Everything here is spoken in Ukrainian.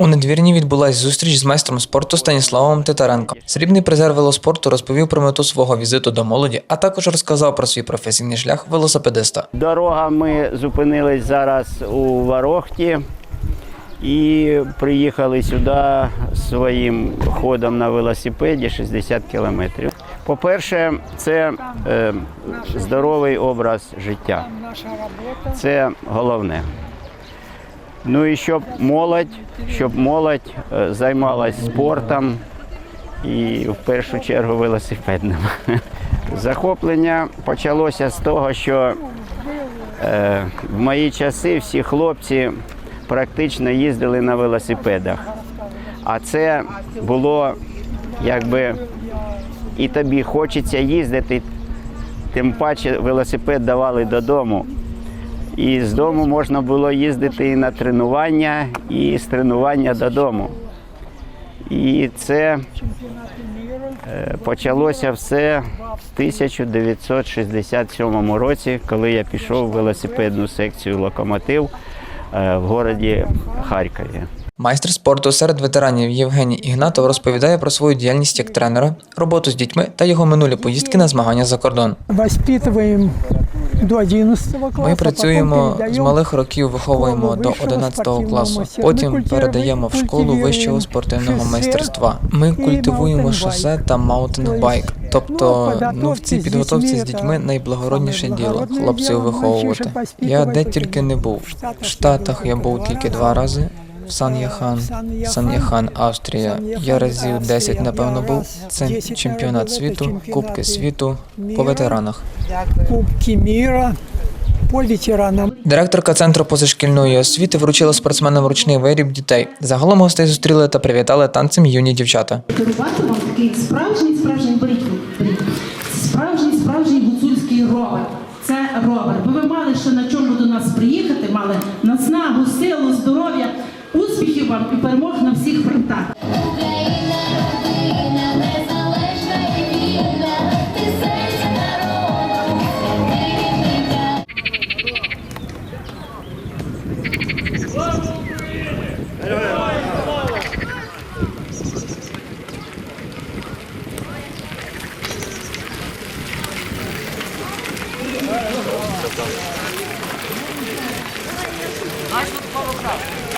У недвірні відбулась зустріч з майстром спорту Станіславом Титаренко. Срібний призер велоспорту розповів про мету свого візиту до молоді, а також розказав про свій професійний шлях велосипедиста. Дорога ми зупинились зараз у Ворохті і приїхали сюди своїм ходом на велосипеді 60 кілометрів. По-перше, це е, здоровий образ життя. Це головне. Ну і щоб молодь, щоб молодь е, займалась спортом і в першу чергу велосипедним. Захоплення почалося з того, що Е, В мої часи всі хлопці практично їздили на велосипедах. А це було якби і тобі хочеться їздити, тим паче велосипед давали додому. І з дому можна було їздити і на тренування, і з тренування додому. І це е, почалося все в 1967 році, коли я пішов в велосипедну секцію локомотив е, в городі Харкові. Майстер спорту серед ветеранів Євгеній Ігнатов розповідає про свою діяльність як тренера, роботу з дітьми та його минулі поїздки на змагання за кордон. Воспитываем до 11 класу. Ми працюємо з малих років, виховуємо до вищого 11 класу. Потім передаємо в школу вищого спортивного майстерства. Ми культивуємо шосе та маунтинбайк. Тобто, Ну, ну в цій підготовці з дітьми найблагородніше діло хлопців виховувати. Я де тільки не був. в Штатах я був тільки два рази. Сан-Яхан, Сан-Яхан, Австрія. Я разів Австрія. 10, напевно, був. Це чемпіонат світу, Кубки світу по ветеранах. Кубки мира по ветеранам. Директорка центру позашкільної освіти вручила спортсменам ручний виріб дітей. Загалом гостей зустріли та привітали танцем юні дівчата. Керувати вам такий справжній справжній беріть. Справжній справжній гуцульський ровер. Це ровер. Бо ви мали ще на чому до нас приїхати, мали наснагу, силу, здоров'я, Успіхів вам і перемог на всіх фронтах. Знаешь, что такое